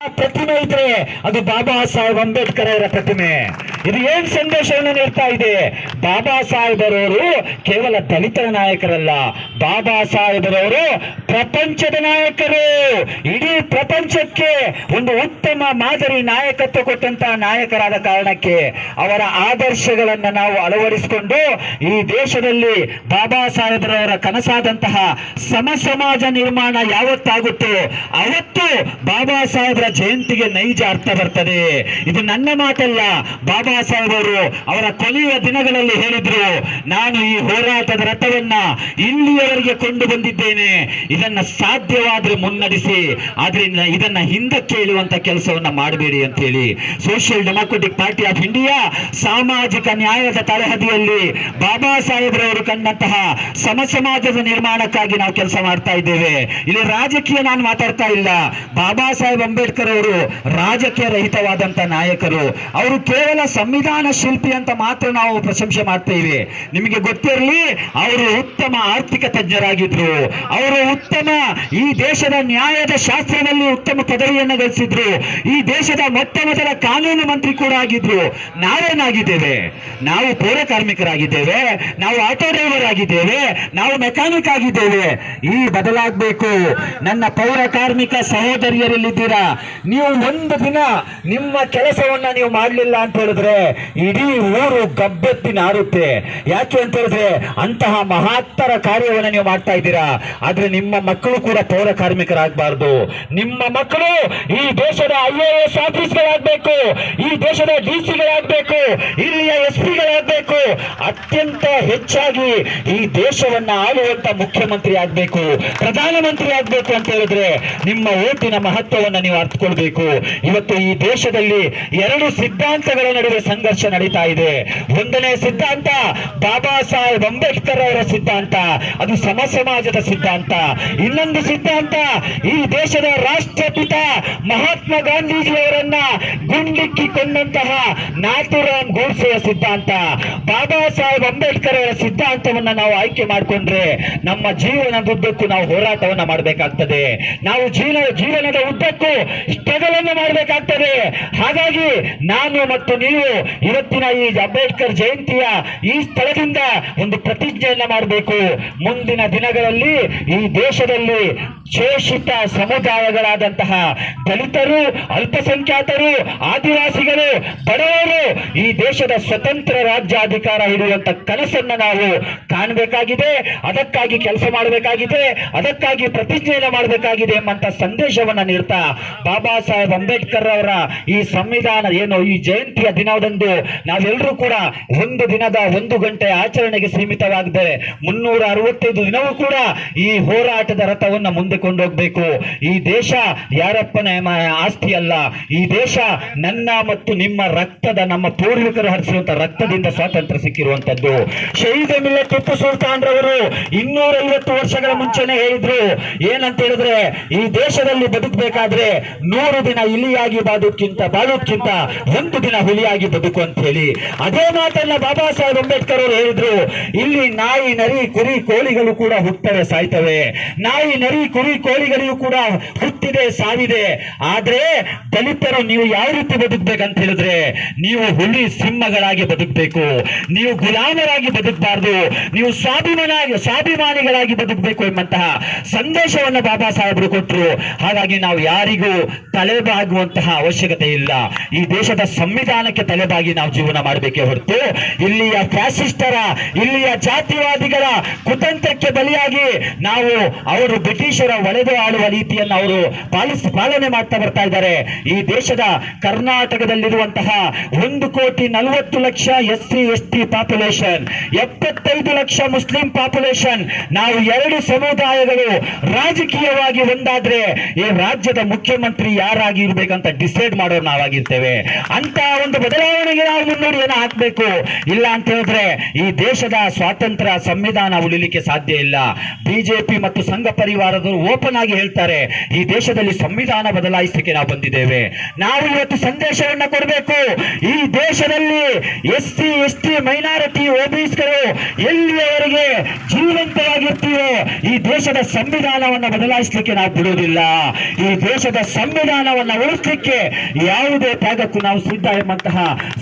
ಪ್ರತಿಮೆ ಇದ್ರೆ ಅದು ಬಾಬಾ ಸಾಹೇಬ್ ಅಂಬೇಡ್ಕರ್ ಅವರ ಪ್ರತಿಮೆ ಇದು ಏನ್ ಸಂದೇಶವನ್ನು ನೀಡ್ತಾ ಇದೆ? ಬಾಬಾ ಸಾಹೇಬರವರು ಕೇವಲ ದಲಿತರ ನಾಯಕರಲ್ಲ, ಬಾಬಾ ಸಾಹೇಬರವರು ಪ್ರಪಂಚದ ನಾಯಕರು. ಇಡೀ ಪ್ರಪಂಚಕ್ಕೆ ಒಂದು ಉತ್ತಮ ಮಾದರಿ ನಾಯಕತ್ವ ಕೊಟ್ಟಂತಹ ನಾಯಕರಾದ ಕಾರಣಕ್ಕೆ ಅವರ ಆದರ್ಶಗಳನ್ನ ನಾವು ಅಳವಡಿಸಿಕೊಂಡು ಈ ದೇಶದಲ್ಲಿ ಬಾಬಾ ಸಾಹೇಬರವರ ಕನಸಾದಂತಹ ಸಮ ಸಮಾಜ ನಿರ್ಮಾಣ ಯಾವತ್ತಾಗುತ್ತೋ ಅವತ್ತು ಬಾಬಾ ಸಾಹೇಬರ ಜಯಂತಿಗೆ ನೈಜ ಅರ್ಥ ಬರ್ತದೆ. ಇದು ನನ್ನ ಮಾತಲ್ಲ, ಬಾಬಾ ಸಾಹೇಬ್ ಅವರು ಅವರ ಕೊನೆಯ ದಿನಗಳಲ್ಲಿ ಹೇಳಿದ್ರು, ನಾನು ಈ ಹೋರಾಟದ ರಥವನ್ನ ಇಲ್ಲಿಯವರೆಗೆ ಕೊಂಡು ಬಂದಿದ್ದೇನೆ. ಇದನ್ನ ಸಾಧ್ಯವಾದ್ರೆ ಮುನ್ನಡೆಸಿ, ಆದ್ರಿಂದ ಇದನ್ನ ಹಿಂದಕ್ಕೆ ಇಳುವಂತ ಕೆಲಸವನ್ನ ಮಾಡಬೇಡಿ ಅಂತ ಹೇಳಿ Social Democratic Party of India ಸಾಮಾಜಿಕ ನ್ಯಾಯದ ತಳಹದಿಯಲ್ಲಿ ಬಾಬಾ ಸಾಹೇಬ್ರವರು ಕಂಡಂತಹ ಸಮ ಸಮಾಜದ ನಿರ್ಮಾಣಕ್ಕಾಗಿ ನಾವು ಕೆಲಸ ಮಾಡ್ತಾ ಇದ್ದೇವೆ. ಇಲ್ಲಿ ರಾಜಕೀಯ ನಾನು ಮಾತಾಡ್ತಾ ಇಲ್ಲ. ಬಾಬಾ ಸಾಹೇಬ್ ಅಂಬೇಡ್ಕರ್ ಅವರು ರಾಜಕೀಯ ರಹಿತವಾದಂತ ನಾಯಕರು. ಅವರು ಕೇವಲ ಸಂವಿಧಾನ ಶಿಲ್ಪಿ ಅಂತ ಮಾತ್ರ ನಾವು ಪ್ರಶಂಸೆ ಮಾಡ್ತೇವೆ. ನಿಮಗೆ ಗೊತ್ತಿರಲಿ, ಅವರು ಉತ್ತಮ ಆರ್ಥಿಕ ತಜ್ಞರಾಗಿದ್ರು. ಅವರು ಉತ್ತಮ ಈ ದೇಶದ ನ್ಯಾಯದ ಶಾಸ್ತ್ರದಲ್ಲಿ ಉತ್ತಮ ಪದವಿಯನ್ನು ಗಳಿಸಿದ್ರು. ಈ ದೇಶದ ಮೊಟ್ಟ ಮೊದಲ ಕಾನೂನು ಮಂತ್ರಿ ಕೂಡ ಆಗಿದ್ರು. ನಾವೇನಾಗಿದ್ದೇವೆ? ನಾವು ಪೌರ ಕಾರ್ಮಿಕರಾಗಿದ್ದೇವೆ. ನಾವು ಆಟೋ ಡ್ರೈವರ್ ಆಗಿದ್ದೇವೆ. ನಾವು ಮೆಕ್ಯಾನಿಕ್ ಆಗಿದ್ದೇವೆ. ಈ ಬದಲಾಗಬೇಕು. ನನ್ನ ಪೌರ ಕಾರ್ಮಿಕ ಸಹೋದರಿಯರಲ್ಲಿದ್ದೀರಾ? ನೀವು ಒಂದು ದಿನ ನಿಮ್ಮ ಕೆಲಸವನ್ನ ನೀವು ಮಾಡಲಿಲ್ಲ ಅಂತ ಹೇಳಿದ್ರೆ ಇಡೀ ಊರು ಗಬ್ಬೆತ್ತಿ ನಾರುತ್ತೆ. ಯಾಕೆ ಅಂತ ಹೇಳಿದ್ರೆ ಅಂತಹ ಮಹತ್ತರ ಕಾರ್ಯವನ್ನು ನೀವು ಮಾಡ್ತಾ ಇದ್ದೀರಾ? ಆದ್ರೆ ನಿಮ್ಮ ಮಕ್ಕಳು ಕೂಡ ಪೌರ ಕಾರ್ಮಿಕರಾಗಬಾರ್ದು. ನಿಮ್ಮ ಮಕ್ಕಳು ಈ ದೇಶದ ಐ ಎ ಎಸ್ ಆಫೀಸ್ಗಳಾಗಬೇಕು, ಈ ದೇಶದ ಡಿ ಸಿಗಳಾಗಬೇಕು ಇಲ್ಲಿಯ ಎಸ್ ಪಿಗಳಾಗಬೇಕು ಅತ್ಯಂತ ಹೆಚ್ಚಾಗಿ ಈ ದೇಶವನ್ನ ಆಳುವಂತ ಮುಖ್ಯಮಂತ್ರಿ ಆಗ್ಬೇಕು, ಪ್ರಧಾನಮಂತ್ರಿ ಆಗ್ಬೇಕು ಅಂತ ಹೇಳಿದ್ರೆ ನಿಮ್ಮ ಓಟಿನ ಮಹತ್ವವನ್ನ ನೀವು ಅರ್ಥಕೊಳ್ಬೇಕು. ಇವತ್ತು ಈ ದೇಶದಲ್ಲಿ ಎರಡು ಸಿದ್ಧಾಂತಗಳ ನಡುವೆ ಸಂಘರ್ಷ ನಡೀತಾ ಇದೆ. ಒಂದನೇ ಸಿದ್ಧಾಂತ, ಬಾಬಾ ಸಾಹೇಬ್ ಅಂಬೇಡ್ಕರ್ ಅವರ ಸಿದ್ಧಾಂತ. ಅದು ಸಮ ಸಮಾಜದ ಸಿದ್ಧಾಂತ. ಇನ್ನೊಂದು ಸಿದ್ಧಾಂತ, ಈ ದೇಶದ ರಾಷ್ಟ್ರಪಿತ ಮಹಾತ್ಮ ಗಾಂಧೀಜಿ ಅವರನ್ನ ಗುಂಡಿಕ್ಕಿ ಕೊಂಡಂತಹ ನಾಥುರಾಮ್ ಗೋಡ್ಸೆಯ ಸಿದ್ಧಾಂತ. ಬಾಬಾ ಸಾಹೇಬ್ ಅಂಬೇಡ್ಕರ್ ಅವರ ಸಿದ್ಧಾಂತವನ್ನ ನಾವು ಆಯ್ಕೆ ಮಾಡಿಕೊಂಡ್ರೆ ನಮ್ಮ ಜೀವನದುದ್ದಕ್ಕೂ ನಾವು ಹೋರಾಟವನ್ನ ಮಾಡಬೇಕಾಗ್ತದೆ. ನಾವು ಜೀವನ, ಜೀವನದ ಉದ್ದಕ್ಕೂ ಸ್ಟ್ರಗಲ್ ಅನ್ನು ಮಾಡಬೇಕಾಗ್ತದೆ. ಹಾಗಾಗಿ ನಾನು ಮತ್ತು ನೀವು ಇವತ್ತಿನ ಈ ಅಂಬೇಡ್ಕರ್ ಜಯಂತಿಯ ಈ ಸ್ಥಳದಿಂದ ಒಂದು ಪ್ರತಿಜ್ಞೆಯನ್ನ ಮಾಡಬೇಕು. ಮುಂದಿನ ದಿನಗಳಲ್ಲಿ ಈ ದೇಶದಲ್ಲಿ ಶೋಷಿತ ಸಮುದಾಯಗಳಾದಂತಹ ದಲಿತರು, ಅಲ್ಪಸಂಖ್ಯಾತರು, ಆದಿವಾಸಿಗಳು, ಬಡವರು ಈ ದೇಶದ ಸ್ವತಂತ್ರ ರಾಜ್ಯಾಧಿಕಾರ ಹಿಡಿಯುವಂತ ಕನಸನ್ನ ನಾವು ಕಾಣಬೇಕಾಗಿದೆ, ಅದಕ್ಕಾಗಿ ಕೆಲಸ ಮಾಡಬೇಕಾಗಿದೆ, ಅದಕ್ಕಾಗಿ ಪ್ರತಿಜ್ಞೆಯನ್ನು ಮಾಡಬೇಕಾಗಿದೆ ಎಂಬಂತ ಸಂದೇಶವನ್ನ ನೀಡ್ತಾ ಬಾಬಾ ಸಾಹೇಬ್ ಅಂಬೇಡ್ಕರ್ ಅವರ ಈ ಸಂವಿಧಾನ, ಏನು ಈ ಜಯಂತಿಯ ದಿನದಂದು ನಾವೆಲ್ಲರೂ ಕೂಡ ಒಂದು ದಿನದ ಒಂದು ಗಂಟೆ ಆಚರಣೆಗೆ ಸೀಮಿತವಾಗದೆ ಮುನ್ನೂರ ಅರವತ್ತೈದು ದಿನವೂ ಕೂಡ ಈ ಹೋರಾಟದ ರಥವನ್ನು ಮುಂದೆ ಕೊಂಡೋಗ್ಬೇಕು ಈ ದೇಶ ಯಾರಪ್ಪನ ಆಸ್ತಿ ಅಲ್ಲ ಈ ದೇಶ ನನ್ನ ಮತ್ತು ನಿಮ್ಮ ರಕ್ತದ, ನಮ್ಮ ಪೂರ್ವಿಕರು ಹರಿಸುವಂತ ರಕ್ತದಿಂದ ಸ್ವಾತಂತ್ರ್ಯ ಸಿಕ್ಕಿರುವಂತದ್ದು. ಶಹೀದ್ ಮಿಲ್ಲ ಟಿಪ್ಪು ಸುಲ್ತಾನ್ ರವರು ಇನ್ನೂರೈವತ್ತು ವರ್ಷಗಳ ಮುಂಚೆನೆ ಹೇಳಿದ್ರು. ಏನಂತ ಹೇಳಿದ್ರೆ, ಈ ದೇಶದಲ್ಲಿ ಬದುಕಬೇಕಾದ್ರೆ ನೂರು ದಿನ ಇಲಿಯಾಗಿ ಬಾದಕ್ಕಿಂತ ಬಾಳೋದ್ಕಿಂತ ಒಂದು ದಿನ ಹುಲಿಯಾಗಿ ಬದುಕು ಅಂತ ಹೇಳಿ. ಅದೇ ಮಾತನ್ನ ಬಾಬಾ ಸಾಹೇಬ್ ಅಂಬೇಡ್ಕರ್ ಅವರು ಹೇಳಿದ್ರು. ಇಲ್ಲಿ ನಾಯಿ, ನರಿ, ಕುರಿ, ಕೋಳಿಗಳು ಕೂಡ ಹುಟ್ಟವೆ ಸಾಯ್ತವೆ. ನಾಯಿ, ನರಿ, ಕುರಿ ಕೋಳಿಗಳಿಗೂ ಕೂಡ ಹುಟ್ಟಿದೆ, ಸಾವಿದೆ. ಆದ್ರೆ ದಲಿತರು ನೀವು ಯಾವ ರೀತಿ ಬದುಕ್ಬೇಕಂತ ಹೇಳಿದ್ರೆ, ನೀವು ಹುಲಿ ಸಿಂಹಗಳಾಗಿ ಬದುಕಬೇಕು. ನೀವು ಗುಲಾಮರಾಗಿ ಬದುಕಬಾರ್ದು. ನೀವು ಸ್ವಾಭಿಮಾನ ಸ್ವಾಭಿಮಾನಿಗಳಾಗಿ ಬದುಕಬೇಕು ಎಂಬಂತಹ ಸಂದೇಶವನ್ನು ಬಾಬಾ ಸಾಹೇಬರು ಕೊಟ್ಟರು ಹಾಗಾಗಿ ನಾವು ಯಾರಿಗೂ ತಲೆಬಾಗುವಂತಹ ಅವಶ್ಯಕತೆ ಇಲ್ಲ. ಈ ದೇಶದ ಸಂವಿಧಾನಕ್ಕೆ ತಲೆಬಾಗಿ ನಾವು ಜೀವನ ಮಾಡಬೇಕೇ ಹೊರತು, ಇಲ್ಲಿಯ ಫ್ಯಾಸಿಸ್ಟರ, ಇಲ್ಲಿಯ ಜಾತಿವಾದಿಗಳ ಕುತಂತ್ರಕ್ಕೆ ಬಲಿಯಾಗಿ ನಾವು ಅವರು ಬ್ರಿಟಿಷರ ಒಳೆದು ಆಳುವ ರೀತಿಯನ್ನು ಅವರು ಪಾಲಿಸ, ಪಾಲನೆ ಮಾಡ್ತಾ ಬರ್ತಾ ಇದ್ದಾರೆ. ಈ ದೇಶದ ಕರ್ನಾಟಕದಲ್ಲಿರುವಂತಹ ಒಂದು ಕೋಟಿ ನಲವತ್ತು lakh S C S T population ಎಪ್ಪತ್ತೈದು ಲಕ್ಷ ಮುಸ್ಲಿಂ ಪಾಪ್ಯುಲೇಷನ್ ನಾವು ಎರಡು ಸಮುದಾಯಗಳು ರಾಜಕೀಯವಾಗಿ ಒಂದಾದ್ರೆ ಈ ರಾಜ್ಯದ ಮುಖ್ಯಮಂತ್ರಿ ಯಾರಾಗಿ ಇರ್ಬೇಕಂತ ಡಿಸೈಡ್ ಮಾಡೋರು ನಾವಾಗಿರ್ತೇವೆ. ಅಂತ ಒಂದು ಬದಲಾವಣೆಗೆ ನಾವು ಮುನ್ನುಡಿಯನ್ನು ಹಾಕಬೇಕು. ಇಲ್ಲ ಅಂತ ಹೇಳಿದ್ರೆ ಈ ದೇಶದ ಸ್ವಾತಂತ್ರ್ಯ ಸಂವಿಧಾನ ಉಳಿಲಿಕ್ಕೆ ಸಾಧ್ಯ ಇಲ್ಲ. ಬಿಜೆಪಿ ಮತ್ತು ಸಂಘ ಪರಿವಾರದವರು ಓಪನ್ ಆಗಿ ಹೇಳ್ತಾರೆ, ಈ ದೇಶದಲ್ಲಿ ಸಂವಿಧಾನ ಬದಲಾಯಿಸಲಿಕ್ಕೆ ನಾವು ಬಂದಿದ್ದೇವೆ. ನಾವು ಇವತ್ತು ಸಂದೇಶವನ್ನ ಕೊಡಬೇಕು. ಈ ದೇಶದಲ್ಲಿ S C, S T, minority ಓಬಿಸ್ಗಳು ಎಲ್ಲಿಯವರೆಗೆ ಜೀವಂತವಾಗಿರ್ತೀವೋ, ಈ ದೇಶದ ಸಂವಿಧಾನವನ್ನ ಬದಲಾಯಿಸಲಿಕ್ಕೆ ನಾವು ಬಿಡುವುದಿಲ್ಲ. ಈ ದೇಶದ ಸಂವಿಧಾನವನ್ನ ಉಳಿಸಲಿಕ್ಕೆ ಯಾವುದೇ ತ್ಯಾಗಕ್ಕೂ ನಾವು ಸಿದ್ಧ ಎಂಬಂತಹ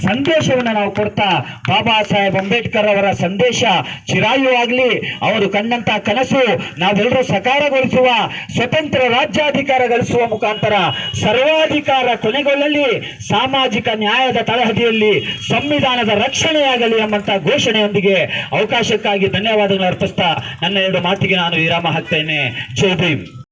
ಸಂದೇಶವನ್ನ ನಾವು ಕೊಡ್ತಾ, ಬಾಬಾ ಸಾಹೇಬ್ ಅಂಬೇಡ್ಕರ್ ಅವರ ಸಂದೇಶ ಚಿರಾಯುವಾಗ್ಲಿ ಅವರು ಕಂಡಂತಹ ಕನಸು ನಾವೆಲ್ಲರೂ ಸಕಾರಗೊಳಿಸುವ ಸ್ವತಂತ್ರ ರಾಜ್ಯಾಧಿಕಾರ ಗಳಿಸುವ ಮುಖಾಂತರ ಸರ್ವಾಧಿಕಾರ ಕೊನೆಗೊಳ್ಳಲಿ, ಸಾಮಾಜಿಕ ನ್ಯಾಯದ ತಳಹದಿಯಲ್ಲಿ ಸಂವಿಧಾನದ ರಕ್ಷಣೆಯಾಗಲಿ ಎಂಬಂತಹ ಘೋಷಣೆಯೊಂದಿಗೆ ಅವಕಾಶಕ್ಕಾಗಿ ಧನ್ಯವಾದಗಳು ಅರ್ಪಿಸ್ತಾ ನನ್ನ ಎರಡು ಮಾತಿಗೆ ನಾನು ವಿರಾಮ ಹಾಕ್ತೇನೆ. ಜೈ